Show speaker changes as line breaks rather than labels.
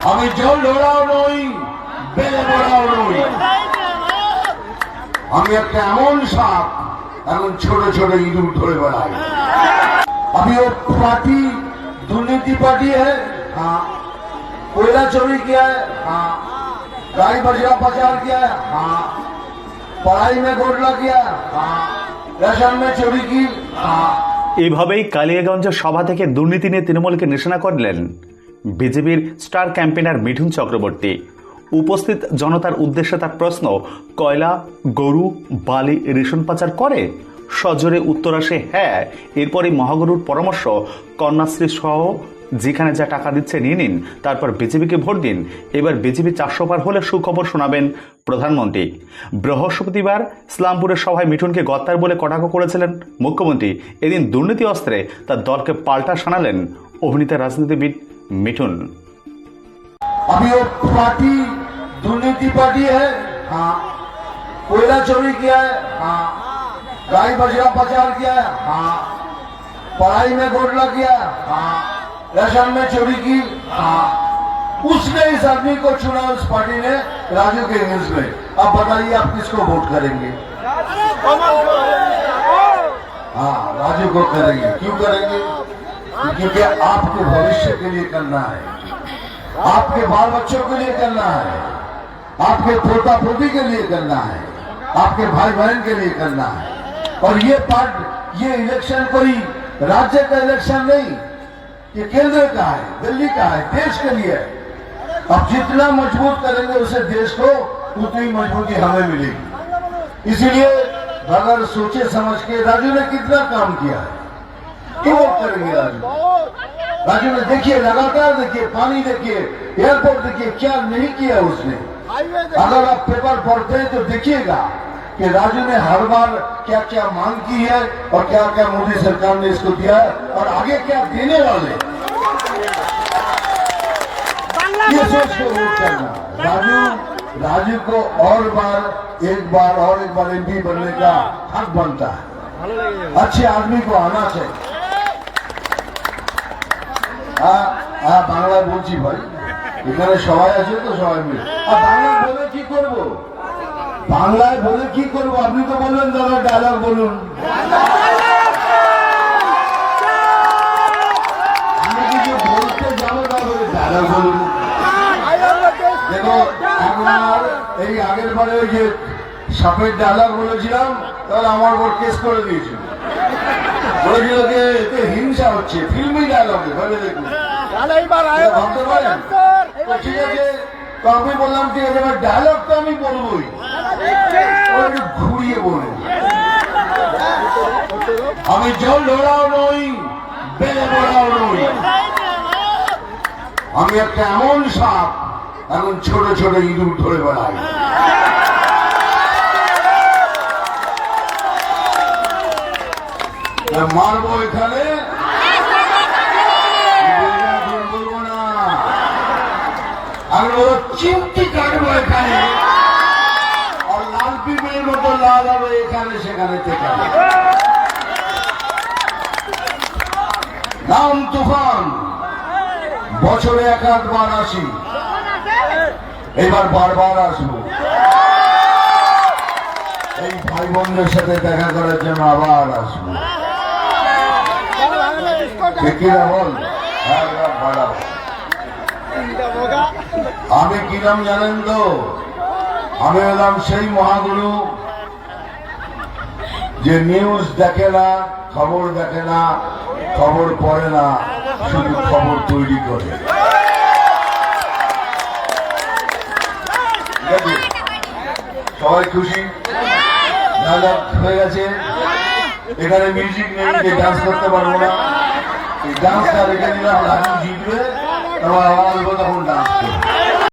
আমি জল ধরাও নই বেলে ধরাও নই আমি একটা এমন সাপ এখন ছোট ছোট ইঁদুর ধরে বেড়াই अभी वो पार्टी दुर्नीति पार्टी है हाँ कोयला चोरी किया है हाँ गाड़ी बजरा प्रचार किया है हाँ पढ़ाई में घोटला किया है हाँ रेशन में चोरी की हाँ
এইভাবেই কালিয়াগঞ্জের সভা থেকে দুর্নীতি নিয়ে তৃণমূলকে নিশানা করলেন বিজেপির স্টার ক্যাম্পেনার মিঠুন চক্রবর্তী। উপস্থিত জনতার উদ্দেশ্যে তার প্রশ্ন, কয়লা, গরু, বালি রেশন পাচার করে? সজোরে উত্তর আসে হ্যাঁ এরপরই মহাগুরুর পরামর্শ, কন্যাশ্রী সহ যেখানে যা টাকা দিচ্ছে নিয়ে নিন, তারপর বিজেপিকে ভোট দিন। এবার বিজেপি চারশো পার হলে সুখবর শোনাবেন প্রধানমন্ত্রী। বৃহস্পতিবার ইসলামপুরের সভায় মিঠুনকে গত্তার বলে কটাক্ষ করেছিলেন মুখ্যমন্ত্রী। এদিন দুর্নীতি অস্ত্রে তার দলকে পাল্টা শানালেন অভিনেতা রাজনীতিবিদ मिठुन
अभी वो पार्टी दुर्नीति पार्टी है। हाँ। कोयला चोरी किया है। हाँ। गाय बजरा पचार किया है। हाँ। पढ़ाई में घोटला किया हाँ। राशन में चोरी की। हाँ। उसने इस आदमी को चुना उस पार्टी ने राजू के न्यूज़ में। अब बताइए आप किसको वोट करेंगे। हाँ राजू को करेंगे। क्यों करेंगे? क्योंकि आपके भविष्य के लिए करना है। आपके बाल बच्चों के लिए करना है। आपके पोता पोती के लिए करना है। आपके भाई बहन के लिए करना है। और ये पार्ट, ये इलेक्शन कोई राज्य का इलेक्शन नहीं, ये केंद्र का है, दिल्ली का है, देश के लिए अब जितना मज़बूत करेंगे उसे देश को, उतनी मजबूती हमें मिलेगी। इसीलिए अगर सोचे समझ के राजू ने कितना काम किया है क्यों करेंगे राजू राजू ने देखिए लगातार देखिए पानी देखिए एयरपोर्ट देखिए क्या नहीं किया उसने अगर आप पेपर पढ़ते हैं तो देखिएगा कि राजू ने हर बार क्या क्या मांग की है और क्या क्या मोदी सरकार ने इसको दिया है और आगे क्या देने वाले। ये सोच के वोट करना राजू राजू को और बार एक बार और एक बार एमपी बनने का हक बनता है अच्छे आदमी को आना चाहिए হ্যাঁ হ্যাঁ বাংলায় বলছি ভাই। এখানে সবাই আছে তো সবাই মিলে। আর বাংলায় বলে কি করব? বাংলায় বলে কি করব? আপনি তো বললেন দাদা ডায়লগ বলুন। আমি কিছু বলতে যাব তাহলে ডায়লগ এই আগের বারে ওই যে সাপের ডায়লগ বলেছিলাম, তাহলে আমার উপর কেস করে দিয়েছিল। বলেছিল এতে হিংসা হচ্ছে ফিল্মি ডায়লগে ভেবে দেখুন। ভাবতে পারেন? তো ঠিক আছে তো আমি বললাম ঠিক আছে এবার ডায়লগ তো আমি বলবোই একটু ঘুরিয়ে বলব আমি জল ধরাও নই বেলে ধরাও নই। আমি একটা এমন সাপ এখন ছোট ছোট ইঁদুর ধরে বেড়াই তা মারবো এখানে? চিমটি কাটবো এখানে। নাম তুফান। বছরে এক আধবার আসি। এবার বারবার আসব। এই ভাই বোনদের সাথে দেখা করার জন্য আবার আসব ঠিকিরা বল হ্যাঁ, এবার বাড়াও। আমি কি নাম জানেন তো? আমি হলাম সেই মহাগুরু যে নিউজ দেখে না, খবর দেখে না, খবর পড়ে না, শুধু খবর তৈরি করে। সবাই খুশি? হয়ে গেছে? এখানে মিউজিক নেই ডান্স করতে পারব না। ডান্সটা রেখে দিলাম রাজু জিতবে তারপর বলব তখন ডান্স করব।